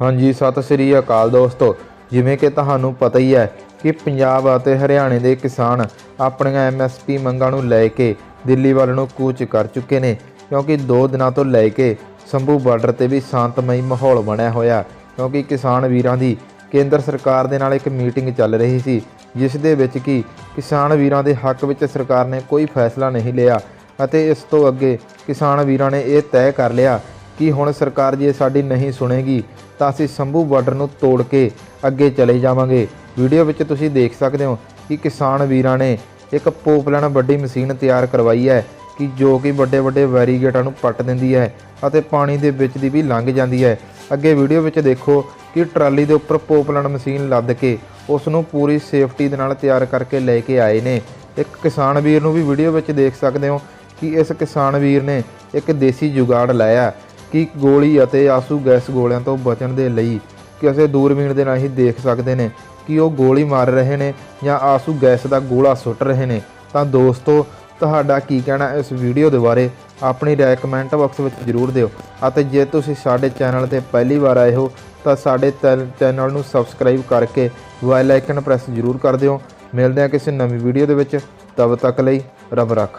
ਹਾਂਜੀ, ਸਤਿ ਸ੍ਰੀ ਅਕਾਲ ਦੋਸਤੋ। ਜਿਵੇਂ ਕਿ ਤੁਹਾਨੂੰ ਪਤਾ ਹੀ ਹੈ ਕਿ ਪੰਜਾਬ ਅਤੇ ਹਰਿਆਣੇ ਦੇ ਕਿਸਾਨ ਆਪਣੀਆਂ ਐਮਐਸਪੀ ਮੰਗਾਂ ਨੂੰ ਲੈ ਕੇ ਦਿੱਲੀ ਵੱਲ ਨੂੰ ਕੂਚ ਕਰ ਚੁੱਕੇ ਨੇ, ਕਿਉਂਕਿ 2 ਦਿਨਾਂ ਤੋਂ ਲੈ ਕੇ ਸੰਭੂ ਬਾਰਡਰ ਤੇ ਵੀ ਸ਼ਾਂਤਮਈ ਮਾਹੌਲ ਬਣਿਆ ਹੋਇਆ। ਕਿਉਂਕਿ ਕਿਸਾਨ ਵੀਰਾਂ ਦੀ ਕੇਂਦਰ ਸਰਕਾਰ ਦੇ ਨਾਲ ਇੱਕ ਮੀਟਿੰਗ ਚੱਲ ਰਹੀ ਸੀ, ਜਿਸ ਦੇ ਵਿੱਚ ਕਿ ਕਿਸਾਨ ਵੀਰਾਂ ਦੇ ਹੱਕ ਵਿੱਚ ਸਰਕਾਰ ਨੇ ਕੋਈ ਫੈਸਲਾ ਨਹੀਂ ਲਿਆ ਅਤੇ ਇਸ ਤੋਂ ਅੱਗੇ ਕਿਸਾਨ ਵੀਰਾਂ ਨੇ ਇਹ ਤੈਅ ਕਰ ਲਿਆ ਕਿ ਹੁਣ ਸਰਕਾਰ ਜੇ ਸਾਡੀ ਨਹੀਂ ਸੁਣੇਗੀ, ਤਾਂ ਅਸੀਂ ਸੰਭੂ ਬਾਰਡਰ ਨੂੰ ਤੋੜ ਕੇ ਅੱਗੇ ਚਲੇ ਜਾਵਾਂਗੇ। ਵੀਡੀਓ ਵਿੱਚ ਤੁਸੀਂ ਦੇਖ ਸਕਦੇ ਹੋ ਕਿ ਕਿਸਾਨ ਵੀਰਾਂ ਨੇ ਇੱਕ ਪੋਪਲਾਨ ਵੱਡੀ ਮਸ਼ੀਨ ਤਿਆਰ ਕਰਵਾਈ ਹੈ, ਕਿ ਜੋ ਕਿ ਵੱਡੇ ਵੱਡੇ ਵੈਰੀਗੇਟਾਂ ਨੂੰ ਪੱਟ ਦਿੰਦੀ ਹੈ ਅਤੇ ਪਾਣੀ ਦੇ ਵਿੱਚ ਦੀ ਵੀ ਲੰਘ ਜਾਂਦੀ ਹੈ। ਅੱਗੇ ਵੀਡੀਓ ਵਿੱਚ ਦੇਖੋ ਕਿ ਟਰਾਲੀ ਦੇ ਉੱਪਰ ਪੋਪਲਾਨ ਮਸ਼ੀਨ ਲੱਦ ਕੇ ਉਸ ਨੂੰ ਪੂਰੀ ਸੇਫਟੀ ਦੇ ਨਾਲ ਤਿਆਰ ਕਰਕੇ ਲੈ ਕੇ ਆਏ ਨੇ। ਇੱਕ ਕਿਸਾਨ ਵੀਰ ਨੂੰ ਵੀ ਵੀਡੀਓ ਵਿੱਚ ਦੇਖ ਸਕਦੇ ਹੋ ਕਿ ਇਸ ਕਿਸਾਨ ਵੀਰ ਨੇ ਇੱਕ ਦੇਸੀ ਜੁਗਾੜ ਲਾਇਆ। ਕਿ ਗੋਲੀ ਅਤੇ ਆਸੂ ਗੈਸ ਗੋਲਿਆਂ ਤੋਂ ਬਚਣ ਦੇ ਲਈ ਕਿਸੇ ਦੂਰਬੀਨ ਦੇ ਨਾਲ ਹੀ ਦੇਖ ਸਕਦੇ ਨੇ ਕਿ ਉਹ ਗੋਲੀ ਮਾਰ ਰਹੇ ਨੇ ਜਾਂ ਆਸੂ ਗੈਸ ਦਾ ਗੋਲਾ ਸੁੱਟ ਰਹੇ ਨੇ? ਤਾਂ ਦੋਸਤੋ, ਤੁਹਾਡਾ ਕੀ ਕਹਿਣਾ ਇਸ ਵੀਡੀਓ ਦੇ ਬਾਰੇ ਆਪਣੀ ਰਾਏ ਕਮੈਂਟ ਬਾਕਸ ਵਿੱਚ ਜ਼ਰੂਰ ਦਿਓ ਅਤੇ ਜੇ ਤੁਸੀਂ ਸਾਡੇ ਚੈਨਲ ਤੇ ਪਹਿਲੀ ਵਾਰ ਆਏ ਹੋ, ਤਾਂ ਸਾਡੇ ਚੈਨ- ਚੈਨਲ ਨੂੰ ਸਬਸਕ੍ਰਾਈਬ ਕਰਕੇ ਬੈਲ ਆਈਕਨ ਪ੍ਰੈਸ ਜ਼ਰੂਰ ਕਰ ਦਿਓ। ਮਿਲਦੇ ਹਾਂ ਕਿਸੇ ਨਵੀਂ ਵੀਡੀਓ ਦੇ ਵਿੱਚ। ਤਬ ਤੱਕ ਲਈ ਰੱਬ ਰਾਖਾ।